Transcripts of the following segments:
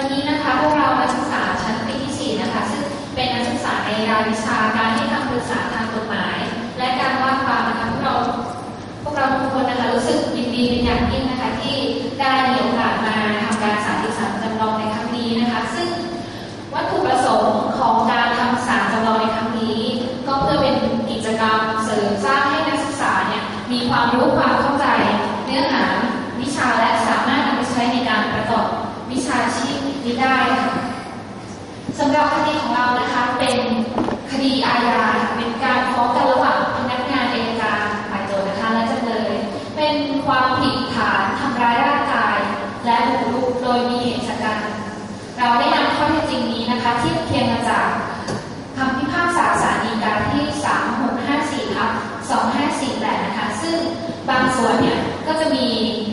Camila. ความผิดฐานทำร้ายร่างกาย และบุกรุกโดยมีเหตุฉกัน เราได้นำข้อเท็จจริงนี้นะคะเทียบเคียงมาจากคำพิพากษาศาลฎีกาที่ 3654ครับ2548 นะคะ ซึ่งบางส่วนเนี่ยก็จะมี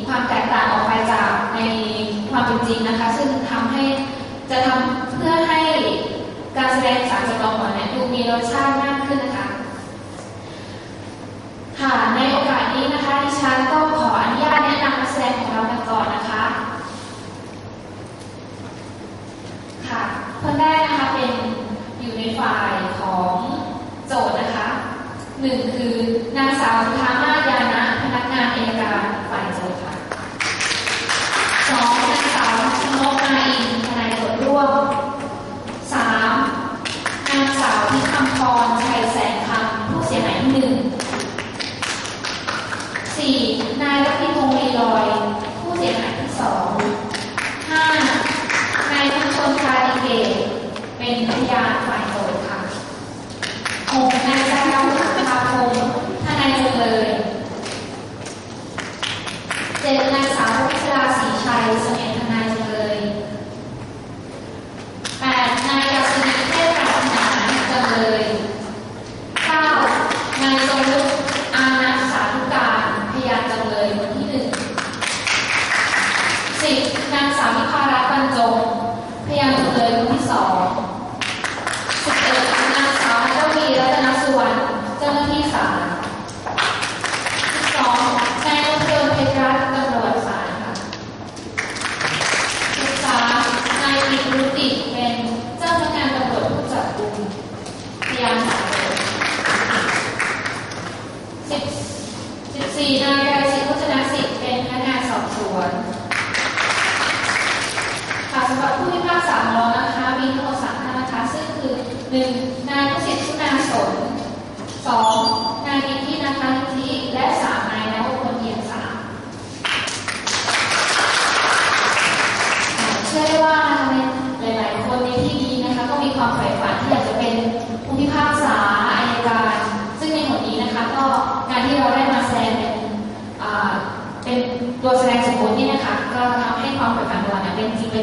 ความแตกต่างออกไปจากในความเป็นจริงนะคะ ซึ่งทำให้จะทำเพื่อให้การแสดงสารจำลรงหัวเนี่ยดูมีรสชาติมาก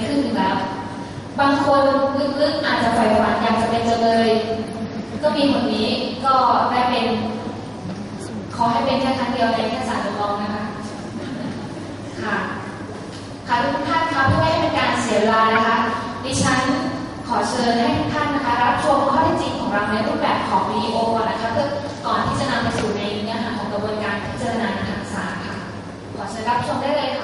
ครึ่งนึ่งแล้ว บางคนลึกๆอาจจะใฝ่ฝันอยากจะเป็นจำเลย ก็มีคนนี้ก็ได้เป็นขอให้เป็นแค่ครั้งเดียวในแค่สารจำลองนะคะ ค่ะค่ะทุกท่านคะเพื่อไม่ให้เป็นการเสียเวลานะคะ ดิฉันขอเชิญให้ทุกท่านนะคะ รับชมข้อเท็จจริงของเราในรูปแบบของวีดีโอนะคะก็ก่อนที่จะนำไปสู่ในเนื้อหาของกระบวนการพิจารณาทางศาลค่ะ ขอเชิญรับชมได้เลยค่ะ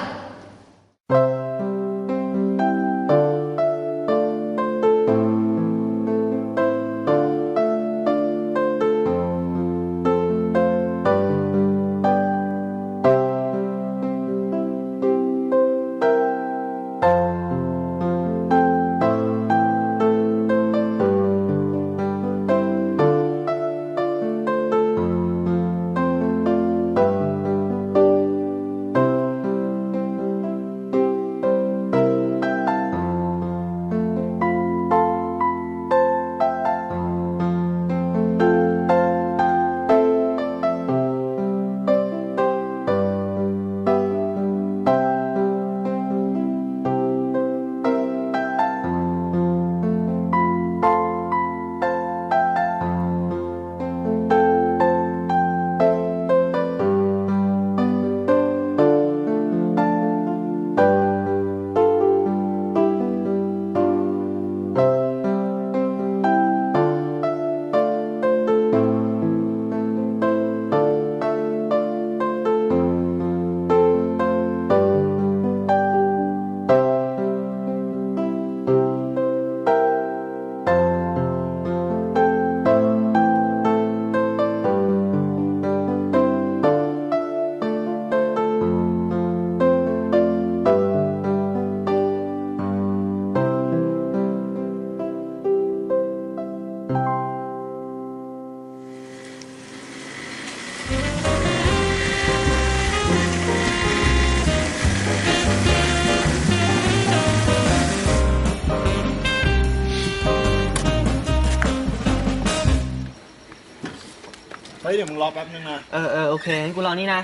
ฮ้ยเดี๋ยวมึงรอแป๊บนึงนะ เออเออโอเคงั้นกูรอนี่นะ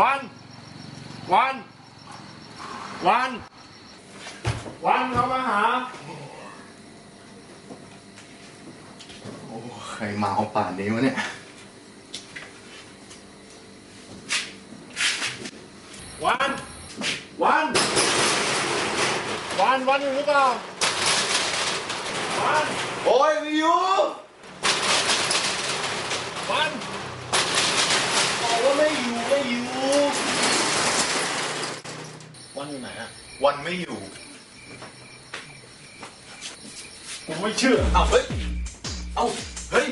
วัน วัน วัน วันเข้ามาหา โอ้ใครมาเอาป่านนี้วะเนี่ย วันวัน วันวันอยู่หรือเปล่าวันโอ้ยวิววันบอกว่าไม่อยู่ไม่อยู่วันอยู่ไหนอะวันไม่อยู่กูไม่เชื่อเอาเฮ้ยเอาเฮ้ย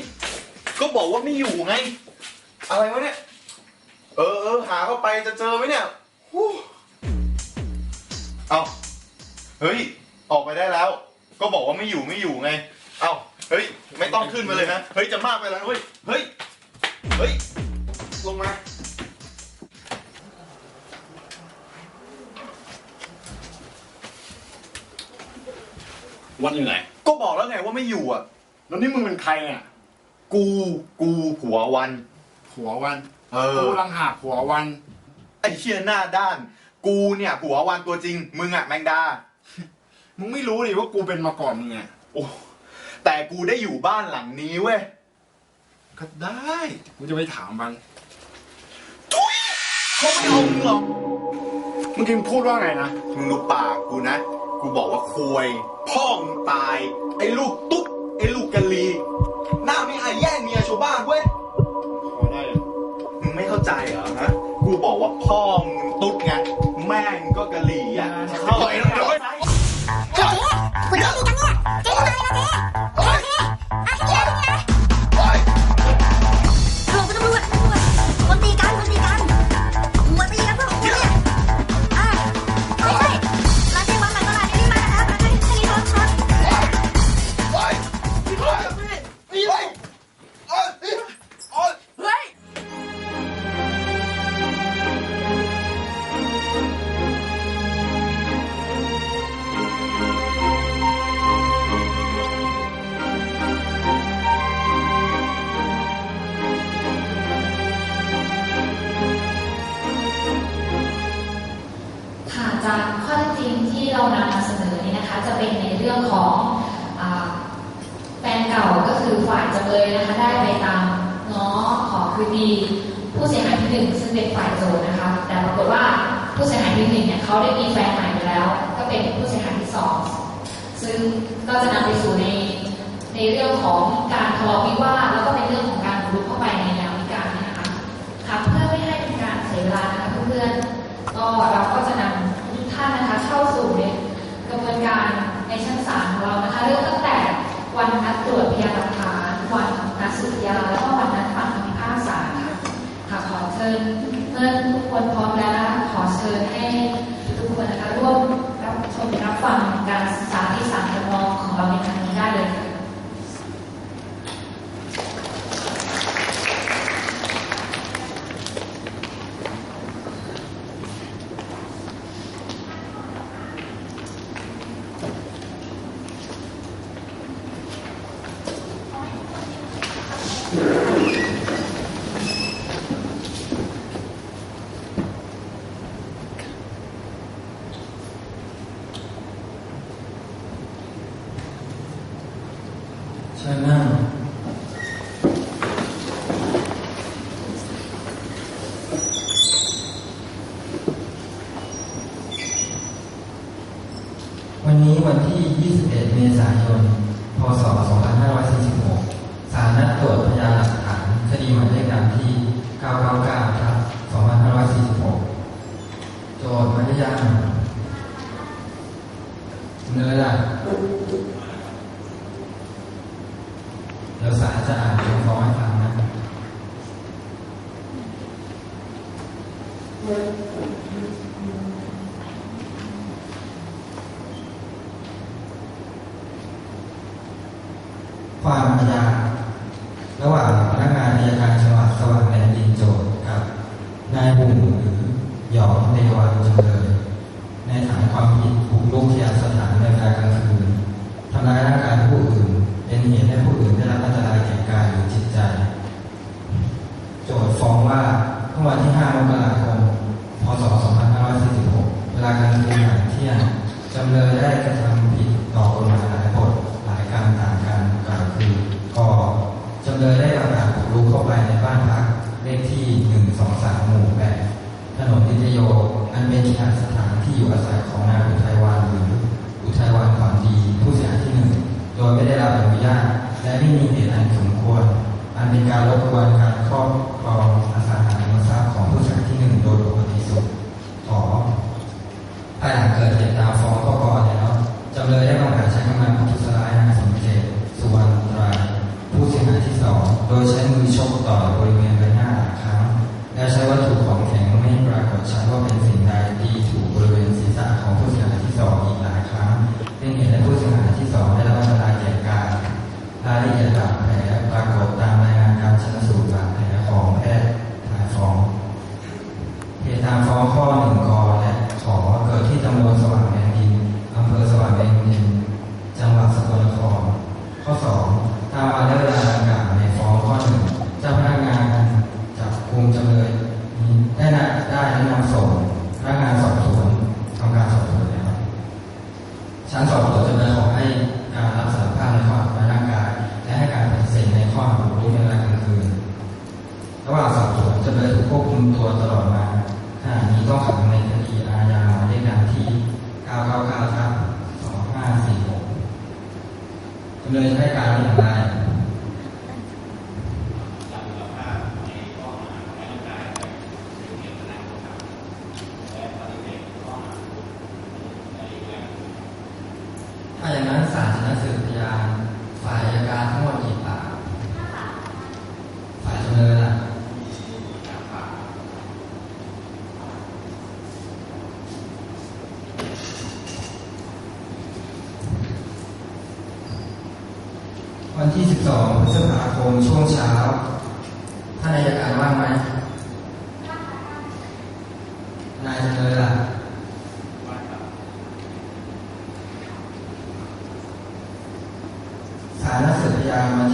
ก็บอกว่าไม่อยู่ไง อะไรวะเนี่ยเออเออหาเข้าไปจะเจอไหมเนี่ยฮู้เอา เฮ้ย ออกไปได้แล้ว ก็บอกว่าไม่อยู่ไม่อยู่ไง เอาเฮ้ย ไม่ต้องขึ้นมาเลยนะ เฮ้ย จะมากไปแล้วเฮ้ย เฮ้ย เฮ้ย ลงมา วันอยู่ไหน ก็บอกแล้วไงว่าไม่อยู่อะ แล้วนี่มึงเป็นใครเนี่ย กู กูผัววันผัววัน เออ กูรังหากผัววัน ไอ้เชี่ยหน้าด้าน กูเนี่ยผัววันตัวจริง มึงอะแมงดา มึงไม่รู้ดิว่ากูเป็นมาก่อนมึงไงโอ้แต่กูได้อยู่บ้านหลังนี้เว้ย ก็ได้ กูจะไปถามมันเขาไม่เอามึงหรอกเมื่อกี้มึงพูดว่าไงนะ มึงดูปากกูนะ กูบอกว่าควย พ่อมึงตาย ไอ้ลูกตุ๊กไอ้ลูกกะลี หน้าไม่อายแย่งเมียชาวบ้านเว้ยขอได้เลยมึงไม่เข้าใจเหรอฮะ กูบอกว่าพ่อมึงตุ๊ดไง แม่งก็กะลีอะเข้าไปแล้วเว้ยเจ๊ Ah! เลยนะคะได้ไปตามง้อขอคืนดี ผู้เสียหายที่หนึ่งซึ่งเป็นฝ่ายโจทย์นะคะ แต่ปรากฏว่าผู้เสียหายที่หนึ่งเนี่ยเขาได้มีแฟนใหม่ไปแล้ว ก็เป็นผู้เสียหายที่สองซึ่งก็จะนำไปสู่ในในเรื่องของการทะเลาะวิวาทแล้วก็เป็น สุดยาแล้วก็วันนั้นฟังคำพิพากษาค่ะค่ะขอเชิญเมื่อทุกคนพร้อมแล้วขอเชิญให้ทุกคนนะคะร่วมรับชมรับฟังการสาธิตสารจำลองของเราในครั้งนี้ได้เลยค่ะ เระทำผิดต่อกฎหมายหลายบทหลายการต่างกันกล่าวคือก็จำเลยได้ประกาศบุกรุกเข้าไปในบ้านพักเลขที่ 123 หมู่ 8 ถนนนิตโยอันเป็นที่อสถานที่อยู่อาศัยของนายอุทัยวานหรืออุทัยวานขวัญดี ผู้เสียหายที่หนึ่งโดยไม่ได้รับอนุญาต และไม่มีเหตุอันสมควร อันเป็นการรบกวนการครอบครองอสังหาริมทรัพย์ของผู้เสียหายที่หนึ่งโดยปกติสุขขอภายหลังเกิดเหตุ uh, lời khai cáo là วันที่ 12พฤษภาคมช่วงเช้า ท่านนายการว่างไหมนายจำเลยล่ะสารสืบพยานมา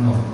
no.